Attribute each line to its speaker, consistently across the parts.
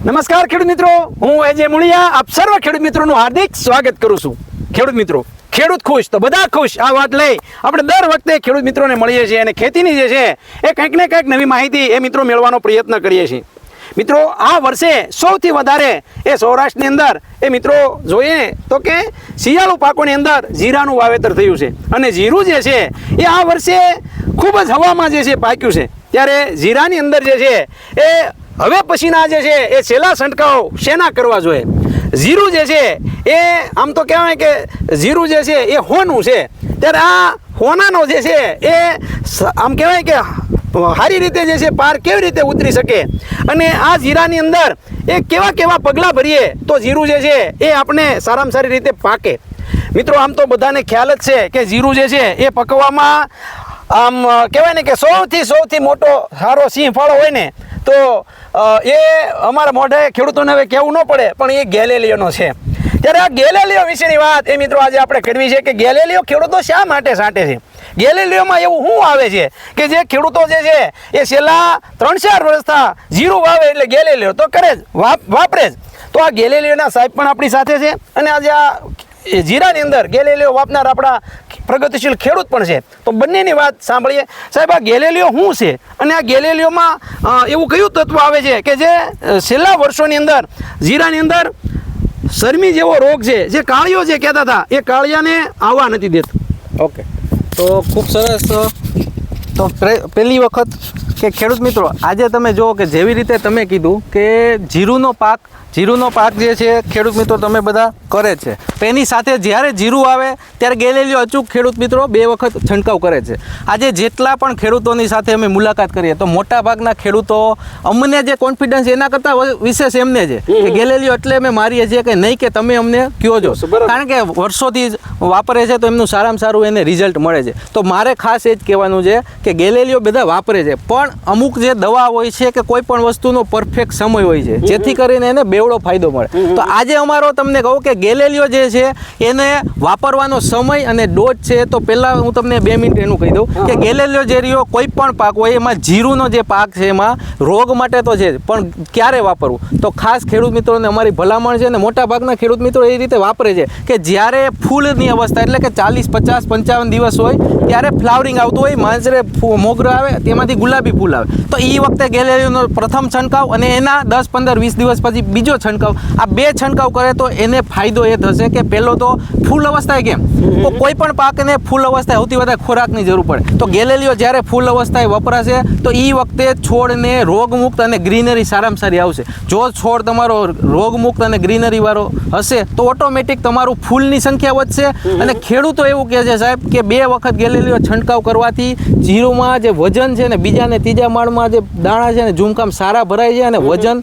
Speaker 1: નમસ્કાર ખેડૂત મિત્રો. હું એજે મુળિયા. આપ સર્વ ખેડૂત મિત્રોનું હાર્દિક સ્વાગત કરું છું. ખેડૂત મિત્રો, ખેડૂત ખુશ તો બધા ખુશ. આ વાત લઈ આપણે દર વખતે ખેડૂત મિત્રોને મળીએ છીએ અને ખેતીની જે છે એ કંઈક ને કંઈક નવી માહિતી એ મિત્રો મેળવવાનો પ્રયત્ન કરીએ છીએ. મિત્રો, આ વર્ષે સૌથી વધારે એ સૌરાષ્ટ્રની અંદર એ મિત્રો જોઈએ તો કે શિયાળુ પાકોની અંદર જીરાનું વાવેતર થયું છે. અને જીરું જે છે એ આ વર્ષે ખૂબ જ હવામાં જે છે પાક્યું છે. ત્યારે જીરાની અંદર જે છે એ હવે પછીના જે છે એ છેલ્લા છંટકાવ શેના કરવા જોઈએ? જીરું જે છે એ આમ તો કહેવાય કે જીરું જે છે એ હોનું છે. ત્યારે આ હોનાનો જે છે એ આમ કહેવાય કે સારી રીતે જે છે પાર કેવી રીતે ઉતરી શકે? અને આ જીરાની અંદર એ કેવા કેવા પગલાં ભરીએ તો જીરું જે છે એ આપણે સારામાં સારી રીતે પાકે. મિત્રો, આમ તો બધાને ખ્યાલ જ છે કે જીરું જે છે એ પકવામાં આમ કહેવાય ને કે સૌથી સૌથી મોટો સારો સિંહ ફાળો હોય ને તો એ અમારા મોઢે ખેડૂતોને હવે કહેવું ન પડે, પણ એ ગેલેલિયોનો છે. ત્યારે આ ગેલેલિયો વિશેની વાત એ મિત્રો આજે આપણે કરવી છે કે ગેલેલિયો ખેડૂતો શા માટે સાંટે છે? ગેલેલિયોમાં એવું શું આવે છે કે જે ખેડૂતો જે છે, એ છેલ્લા ત્રણ ચાર વર્ષથી જીરું વાવે એટલે ગેલેલિયો તો કરે જ, વાપ- વાપરે જ. તો આ ગેલેલિયોના સાહેબ પણ આપણી સાથે છે અને આજે આ જીરાની અંદર ગેલેલિયો વાપનાર આપણા પ્રગતિશીલ ખેડૂત પણ છે. તો બંનેની વાત સાંભળીએ. સાહેબ, આ ગેલેલિયો શું છે? અને આ ગેલેલીઓમાં એવું કયું તત્વ આવે છે કે જે છેલ્લા વર્ષોની અંદર, જીરાની અંદર શરમી જેવો રોગ છે, જે કાળિયો જે કહેતા હતા, એ કાળિયાને આવવા નથી દેતો.
Speaker 2: ઓકે. તો ખૂબ સરસ તો પહેલી વખત કે ખેડૂત મિત્રો આજે તમે જુઓ કે જેવી રીતે તમે કીધું કે જીરુનો પાક જીરુનો પાક જે છે ખેડૂત મિત્રો તમે બધા કરે છે. તો એની સાથે જ્યારે જીરું આવે ત્યારે ગેલેલીઓ અચૂક ખેડૂત મિત્રો બે વખત છંટકાવ કરે છે. આજે જેટલા પણ ખેડૂતોની સાથે અમે મુલાકાત કરીએ તો મોટાભાગના ખેડૂતો અમને જે કોન્ફિડન્સ એના કરતાં વિશેષ એમને છે. કે ગેલેલીઓ એટલે અમે મારીએ છીએ કે નહીં કે તમે અમને કયો છો. કારણ કે વર્ષોથી જ વાપરે છે તો એમનું સારામાં સારું એને રિઝલ્ટ મળે છે. તો મારે ખાસ એ જ કહેવાનું છે કે ગેલેલીઓ બધા વાપરે છે. પણ અમુક જે દવા હોય છે કે કોઈ પણ વસ્તુનો પરફેક્ટ સમય હોય છે. જેથી કરીને એને બેવડો ફાયદો મળે. તો આજે અમારો તમને કહું કે ગેલેલિયો જે છે એને વાપરવાનો સમય અને ડોઝ છે તો પહેલાં હું તમને બે મિનિટ એનું કહી દઉં કે ગેલેલિયો જે રહ્યો કોઈ પણ પાક હોય એમાં જીરુંનો જે પાક છે એમાં રોગ માટે તો છે પણ ક્યારે વાપરવું? તો ખાસ ખેડૂત મિત્રોને અમારી ભલામણ છે અને મોટાભાગના ખેડૂત મિત્રો એ રીતે વાપરે છે કે જ્યારે ફૂલની અવસ્થા એટલે કે ચાલીસ પચાસ પંચાવન દિવસ હોય ત્યારે ફ્લાવરિંગ આવતું હોય માંજરે મોગરો આવે તેમાંથી ગુલાબી ફૂલ આવે. તો એ વખતે ગેલેરીનો પ્રથમ છંટકાવ અને એના દસ પંદર વીસ દિવસ પછી બીજો છંટકાવ. આ બે છંટકાવ કરે તો એને ફાયદો એ થશે કે પહેલો તો ફૂલ અવસ્થાએ કેમ? તો કોઈ પણ પાકને ફૂલ અવસ્થાએ સૌથી વધારે ખોરાકની જરૂર પડે. તો ગેલેલીઓ જ્યારે ફૂલ અવસ્થાએ વપરાશે તો એ વખતે છોડને રોગમુક્ત અને ગ્રીનરી સારામાં સારી આવશે. જો છોડ તમારો રોગમુક્ત અને ગ્રીનરીવાળો હશે તો ઓટોમેટિક તમારું ફૂલની સંખ્યા વધશે. અને ખેડૂતો એવું કહે છે સાહેબ કે બે વખત ગેલેલિયો છંટકાવ કરવાથી જીરુમાં જે વજન છે ને બીજા ને ત્રીજા માળમાં જે દાણા છે ને ઝુમકામ સારા ભરાય છે અને વજન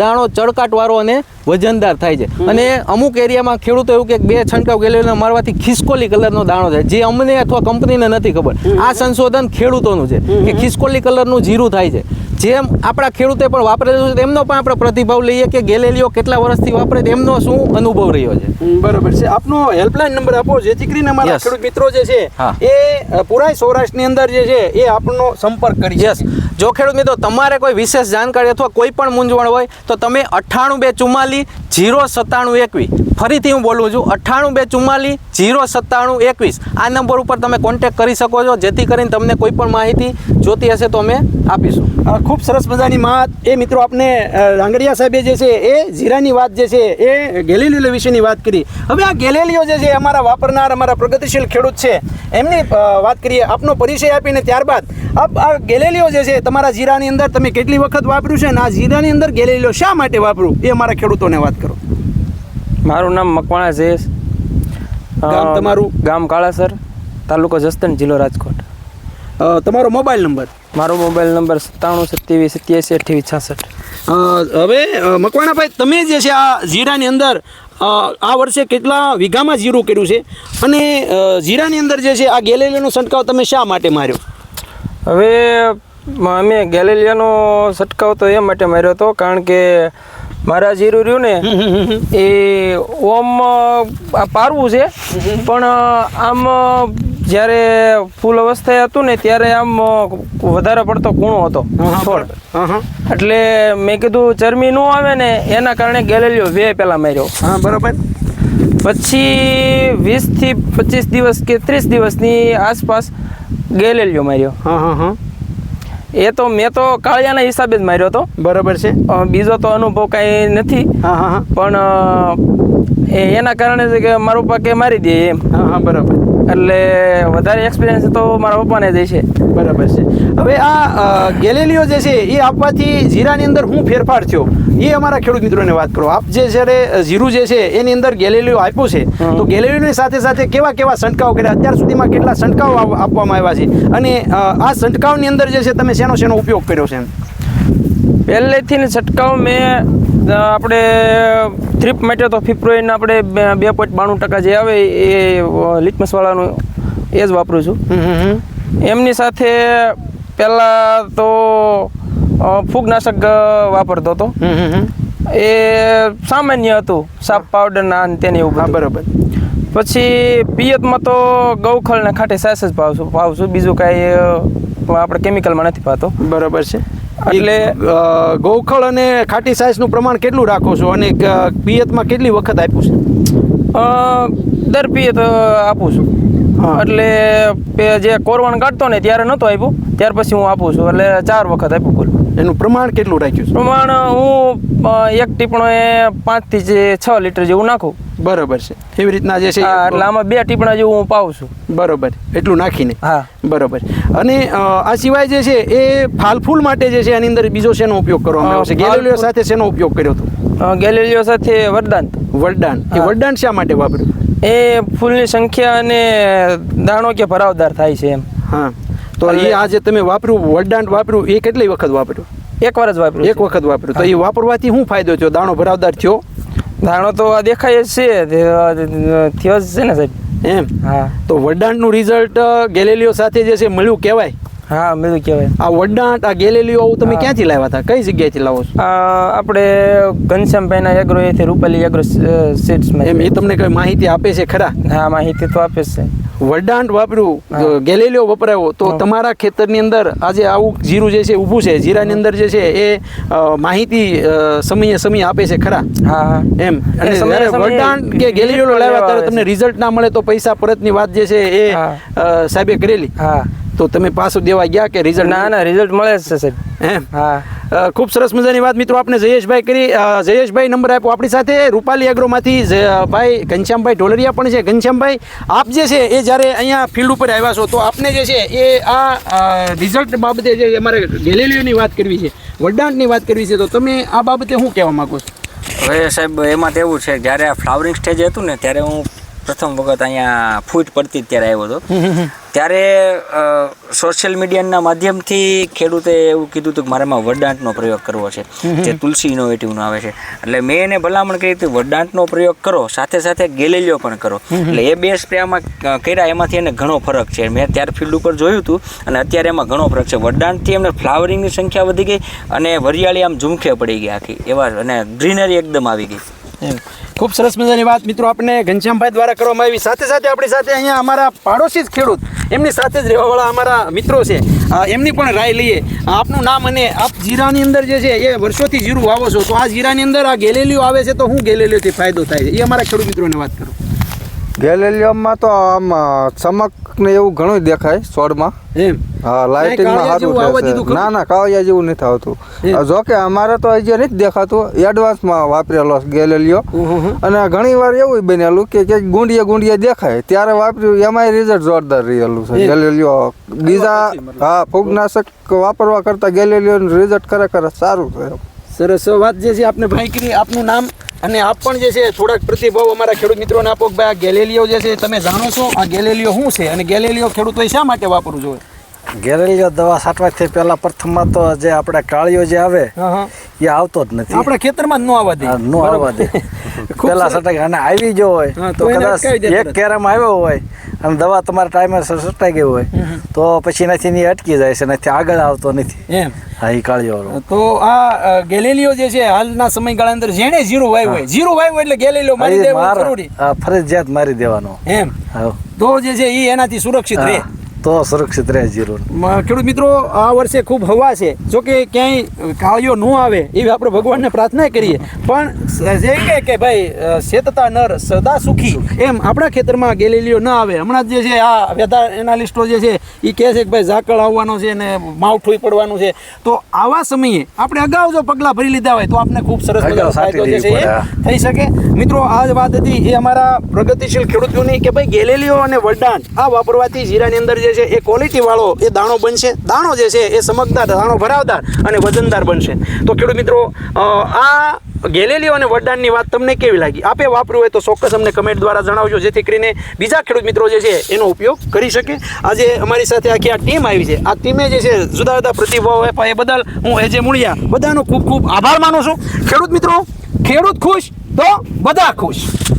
Speaker 2: દાણો ચળકાટવાળો અને વજનદાર થાય છે. અને અમુક એરિયામાં ખેડૂતો એવું કે બે છંટકાવ ગેલેરીનો મારવાથી ખિસકોલી કલરનો દાણો થાય. જે અમને અથવા કંપનીને નથી ખબર. આ સંશોધન ખેડૂતોનું છે કે ખિસકોલી કલરનું જીરું થાય છે. જેમ આપણા ખેડૂતે પણ વાપરેલું છે એમનો પણ આપણે પ્રતિભાવ લઈએ કે ગેલેલીઓ કેટલા વર્ષથી વાપરે એમનો શું અનુભવ રહ્યો છે?
Speaker 1: બરોબર છે. આપનો હેલ્પલાઇન નંબર આપો જેથી કરીને અમારા. ખેડૂત મિત્રો જે છે એ પુરાય સૌરાષ્ટ્રની અંદર જે છે એ આપનો સંપર્ક કરી
Speaker 2: યસ જો ખેડૂત મિત્રો તમારે કોઈ વિશેષ જાણકારી અથવા કોઈ પણ મૂંઝવણ હોય તો તમે અઠ્ઠાણું બે ચુમ્માલીસ જીરો સત્તાણું એકવીસ. ફરીથી હું બોલું છું, અઠ્ઠાણું બે ચુમ્માલીસ, જીરો સત્તાણું એકવીસ. આ નંબર ઉપર તમે કોન્ટેક્ટ કરી શકો છો, જેથી કરીને તમને કોઈ પણ માહિતી જોતી હશે તો અમે આપીશું.
Speaker 1: ખૂબ સરસ મજાની વાત. એ મિત્રો આપને રાંગડિયા સાહેબે જે છે, એ જીરાની વાત જે છે, એ ગેલેલિયો વિશેની વાત કરી. હવે આ ગેલેલિયો જે છે અમારા વાપરનાર, અમારા પ્રગતિશીલ ખેડૂત છે. એમની વાત કરીએ, આપનો પરિચય આપીને ત્યારબાદ, આપ આ ગેલેલિયો જે છે, તમારા જીરાની અંદર તમે કેટલી વખત વાપર્યું છે અને આ જીરાની અંદર ગેલેલિયો શા માટે વાપરું? એ અમારા ખેડૂતોને વાત કરો
Speaker 3: મારું નામ મકવાણા જયેશ
Speaker 1: ગામ તમારું?
Speaker 3: ગામ કાળાસર તાલુકો જસદણ જિલ્લો રાજકોટ.
Speaker 1: તમારો મોબાઈલ નંબર?
Speaker 3: મારો મોબાઈલ નંબર સત્તાણું સત્યાવીસ સત્યાસી અઠ્યાવીસ છાસઠ.
Speaker 1: હવે મકવાણાભાઈ તમે જે છે આ જીરાની અંદર આ વર્ષે કેટલા વીઘામાં જીરું કર્યું છે? અને જીરાની અંદર જે છે આ ગેલેલિયાનો છંટકાવ તમે શા માટે માર્યો?
Speaker 3: હવે અમે ગેલેલિયાનો છંટકાવ તો એ માટે માર્યો હતો કારણ કે મારા જીરું રહ્યું ને એ ઓમ પારવું છે. પણ આમ જ્યારે ફૂલ અવસ્થાએ હતું ને ત્યારે આમ વધારે પડતો કૂણો હતો. છોડ. એટલે મેં કીધું ચરમી ન આવે ને એના કારણે ગેલેલિયો વે પહેલાં માર્યો.
Speaker 1: હા બરાબર.
Speaker 3: પછી વીસથી પચીસ દિવસ કે ત્રીસ દિવસની આસપાસ ગેલેલિયો માર્યો.
Speaker 1: હા હા હા.
Speaker 3: એ તો મેં તો કાળિયાના હિસાબે જ માર્યો હતો.
Speaker 1: બરાબર છે.
Speaker 3: બીજો તો અનુભવ કાંઈ નથી.
Speaker 1: હા હા
Speaker 3: પણ એ એના કારણે છે કે મારું પપ્પા કે મારી દે એમ.
Speaker 1: હા હા બરાબર.
Speaker 3: એટલે વધારે એક્સપિરિયન્સ તો મારા પપ્પાને જ છે
Speaker 1: બરાબર છે. હવે આ ગેલેલીઓ ગેલેલિયો જે છે એ આપવાથી જીરાની અંદર હું ફેરફાર થયો? એ અમારા ખેડૂત મિત્રોને વાત કરો. આપ જે જ્યારે જીરું જે છે એની અંદર ગેલેલિયો આપ્યું છે તો ગેલેલિયોની સાથે સાથે કેવા કેવા છંટકાવ કર્યા? અત્યાર સુધીમાં કેટલા છંટકાવ આપવામાં આવ્યા છે? અને આ છંટકાવની અંદર જે છે તમે શેનો શેનો ઉપયોગ કર્યો છે
Speaker 3: પહેલેથી ને છંટકાવ મેં આપણે થ્રીપ માટે તો ફિપ્રોઈન આપણે બે- પોઈન્ટ બાણું ટકા જે આવે એ લિટમસવાળાનું એ જ વાપરું છું. એમની સાથે પહેલાં તો ફૂગનાશક વાપરતો હતો. એ સામાન્ય હતું સાપ પાવડરના ના તેને એવું
Speaker 1: હા બરાબર.
Speaker 3: પછી પિયતમાં તો ગૌખળ ને ખાટી સાસ જ પાવશું પાવશું બીજું કાંઈ આપણે કેમિકલમાં નથી પાતો
Speaker 1: બરાબર છે.
Speaker 3: એટલે-
Speaker 1: ગોખળ અને ખાટી સાઈઝનું પ્રમાણ કેટલું રાખો છો? અને પિયતમાં કેટલી વખત આપ્યું છે?
Speaker 3: દર પિયત આપું છું. એટલે જે કોરવણ કાઢતો ને ત્યારે નહોતો આપ્યું ત્યાર પછી હું આપું છું. એટલે ચાર વખત આપ્યું કુલ.
Speaker 1: એનું પ્રમાણ કેટલું રાખ્યું
Speaker 3: પ્રમાણ હું એક ટીપણો એ પાંચથી છ લીટર જેવું નાખું.
Speaker 1: છે બરાબર છે. એવી રીતના જે છે
Speaker 3: એટલે આમાં બે ટીપણા જેવું હું પાઉં છું.
Speaker 1: બરોબર એટલું નાખીને.
Speaker 3: હા.
Speaker 1: બરોબર. અને આ સિવાય જે છે એ ફાલ ફૂલ માટે જે છે એની અંદર બીજો શેનો ઉપયોગ કરવામાં આવ્યો છે? ગેલેલિયો સાથે શેનો ઉપયોગ કર્યો હતો?
Speaker 3: ગેલેલિયો સાથે વરદાન.
Speaker 1: વરદાન. એ. વરદાન શા માટે વાપર્યું?
Speaker 3: એ ફૂલની સંખ્યા અને દાણો કે ભરાવદાર થાય છે એમ.
Speaker 1: હા. તો એ આ જે તમે વાપર્યું વરદાન વાપર્યું એ કેટલી વખત વાપર્યું?
Speaker 3: એકવાર જ વાપર્યું
Speaker 1: એક વખત વાપર્યું. તો એ વાપરવાથી શું ફાયદો થયો? દાણો ભરાવદાર થયો.
Speaker 3: દાણો તો આ દેખાય જ છે. થયો જ છે ને સાહેબ?
Speaker 1: એમ?
Speaker 3: હા.
Speaker 1: તો વડાણનું રિઝલ્ટ ગેલેલિયો સાથે જે છે મળ્યું કહેવાય?
Speaker 3: હા બધું કહેવાય.
Speaker 1: આ વરદાન આ ગેલેલિયો તમે ક્યાંથી લાવ્યા હતા? કઈ જગ્યાએથી લાવો છો?
Speaker 3: આપણે ઘનશ્યામભાઈના એગ્રો એથી રૂપાલી એગ્રો સીડ્સમાં
Speaker 1: એમ એ તમને કઈ માહિતી આપે છે ખરા?
Speaker 3: હા માહિતી તો આપે છે.
Speaker 1: વડાંટ વાપર્યું ગેલેલીઓ વપરાયો તો તમારા ખેતરની અંદર આજે આવું જીરું જે છે ઊભું છે જીરાની અંદર જે છે એ માહિતી સમયે સમયે આપે છે ખરા?
Speaker 3: હા
Speaker 1: એમ. અને જ્યારે
Speaker 3: સમયે
Speaker 1: કે
Speaker 3: ગેલેલીઓ
Speaker 1: લાવ્યા ત્યારે તમને રિઝલ્ટ ના મળે તો પૈસા પરતની વાત જે છે એ સાહેબે કરેલી.
Speaker 3: હા.
Speaker 1: તો તમે પાછું દેવા ગયા કે રિઝલ્ટ
Speaker 3: ના ના રિઝલ્ટ મળે છે સાહેબ.
Speaker 1: એમ
Speaker 3: હા.
Speaker 1: ખૂબ સરસ મજાની વાત મિત્રો આપણે જયેશભાઈ કરી. જયેશભાઈ નંબર આપ્યો આપણી સાથે. રૂપાલી એગ્રોમાંથી જ- ભાઈ ઘનશ્યામભાઈ ઢોલરિયા પણ છે. ઘનશ્યામભાઈ આપ જે છે એ જ્યારે અહીંયા ફિલ્ડ ઉપર આવ્યા છો તો આપને જે છે એ આ રિઝલ્ટ બાબતે જે અમારે ગેલેલિયોની વાત કરવી છે વડદાંતની વાત કરવી છે તો તમે આ બાબતે શું કહેવા માગો છો?
Speaker 4: હવે સાહેબ એમાં તો એવું છે જ્યારે આ ફ્લાવરિંગ સ્ટેજ હતું ને ત્યારે હું પ્રથમ વખત અહીંયા ફૂટ પડતી ત્યારે આવ્યો હતો. ત્યારે સોશિયલ મીડિયાના માધ્યમથી ખેડૂતે એવું કીધું હતું કે મારે એમાં વરદાંતનો પ્રયોગ કરવો છે. જે તુલસી ઇનોવેટિવનો આવે છે. એટલે મેં એને ભલામણ કરી હતી વરદાંતનો પ્રયોગ કરો, સાથે સાથે ગેલેલિયો પણ કરો. એટલે એ બે સ્પ્રે આમાં કર્યા, એમાંથી એને ઘણો ફરક છે. મેં ત્યારે ફિલ્ડ ઉપર જોયું હતું અને અત્યારે એમાં ઘણો ફરક છે. વરદાંતથી એમને ફ્લાવરિંગની સંખ્યા વધી ગઈ અને વરિયાળી આમ ઝુમખે પડી ગઈ આખી. એવા અને ગ્રીનરી એકદમ આવી ગઈ.
Speaker 1: ખૂબ સરસ મજાની વાત મિત્રો આપણે ઘનશ્યામભાઈ દ્વારા કરવામાં આવી. સાથે સાથે આપણી સાથે અહીંયા અમારા પાડોશી જ ખેડૂત એમની સાથે જ રહેવાવાળા અમારા મિત્રો છે. એમની પણ રાય લઈએ. આપનું નામ અને આપ જીરાની અંદર જે છે એ વર્ષોથી જીરું વાવો છો. તો આ જીરાની અંદર આ ગેલેલીઓ આવે છે તો હું ગેલેલીઓથી ફાયદો થાય છે? એ અમારા ખેડૂત મિત્રોને વાત કરું.
Speaker 5: ગેલેલિયમમાં તો આમ અ, ને એવું ઘણું દેખાય સોડમાં
Speaker 1: એમ?
Speaker 5: હા લાઇટિંગમાં સારું છે ના ના કાળિયા જેવું નથી આવતું. જો કે અમારે તો હજી નથી દેખાતું. એડવાન્સમાં વાપરેલો ગેલેલિયો. અને ઘણી વાર એવું બનેલું કે ક્યાંક ગુંડિયા ગુંડિયા દેખાય. ત્યારે વાપર્યું એમાંય રિઝલ્ટ જોરદાર રહેલું છે. ગેલેલિયો બીજા હા ફૂગનાશક વાપરવા કરતાં ગેલેલિયોનું રિઝલ્ટ ખરેખર સારું છે. એમ.
Speaker 1: સરસ વાત જે છે, આપને ભાઈ કરી આપનું નામ અને આપ પણ જે છે, થોડાક પ્રતિભાવ અમારા ખેડૂત મિત્રોને આપો કે ભાઈ આ ગેલેલિયો જે છે, તમે જાણો છો આ ગેલેલિયો શું છે? અને ગેલેલિયો ખેડૂતોએ શા માટે વાપરવું જોઈએ?
Speaker 6: ગેરેલિયો દવા છાંટવાથી પહેલા પ્રથમમાં તો જે આપણે કાળિયો જે આવે એ આવતો જ નથી.
Speaker 1: આપણે ખેતરમાં ન આવવા દે.
Speaker 6: નો આવવા દે. પહેલા
Speaker 1: સરસ.
Speaker 6: અને આવી ગયો હોય
Speaker 1: તો
Speaker 6: કદાચ એક. કેરામાં આવ્યો હોય અને દવા તમારા ટાઈમે સટાઈ ગઈ હોય તો પછી એનાથી ની અટકી જાય છે એનાથી આગળ આવતો નથી.
Speaker 1: એમ.
Speaker 6: હા એ કાળીઓ
Speaker 1: તો આ ગેલેલિયો જે છે હાલના સમયગાળા અંદર જેણે જીરું વાવ્યું હોય જીરો વાવ્યું એટલે ગેલેલિયો મારી દેવું જરૂરી.
Speaker 6: ફરજિયાત મારી દેવાનો.
Speaker 1: એમ. તો જે છે એ એનાથી સુરક્ષિત રહે
Speaker 6: તો સુરક્ષિત રહે જીરો
Speaker 1: ખેડૂત મિત્રો આ વર્ષે ખૂબ હવા છે. જો કે ક્યાંય કાળીઓ ન આવે એવી આપણે ભગવાનને પ્રાર્થના કરીએ. પણ જે કહે કે ભાઈ શેતતા નર સદા સુખી એમ આપણા ખેતરમાં ગેલેલીઓ ન આવે. હમણાં જે છે આ વેધર એનાલિસ્ટો જે છે એ કહે છે કે ભાઈ ઝાકળ આવવાનો છે ને માવઠું પડવાનું છે. તો આવા સમયે આપણે અગાઉ જો પગલાં ભરી લીધા હોય તો આપણે ખૂબ સરસ ફાયદો જે છે એ થઈ શકે. મિત્રો આ જ વાત હતી એ અમારા પ્રગતિશીલ ખેડૂતોની કે ભાઈ ગેલેલીઓ અને વરદાન આ વાપરવાથી જીરાની અંદર જે છે, એ ક્વોલિટી વાળો એ દાણો બનશે. દાણો જે છે, એ સમકદાર દાણો ભરાવદાર અને વજનદાર બનશે. તો ખેડૂત મિત્રો આ ગેલેલીઓ અને વરદાનની વાત તમને કેવી લાગી? આપે વાપર્યું હોય તો ચોક્કસ અમને કમેન્ટ દ્વારા જણાવજો, જેથી કરીને બીજા ખેડૂત મિત્રો જે છે, એનો ઉપયોગ કરી શકે. આજે અમારી સાથે આખી આ ટીમ આવી છે. આ ટીમે જે છે, જુદા જુદા પ્રતિભાવ આપ્યા એ બદલ હું એજે મૂળિયા બધાનો ખૂબ ખૂબ આભાર માનું છું. ખેડૂત મિત્રો, ખેડૂત ખુશ તો બધા ખુશ.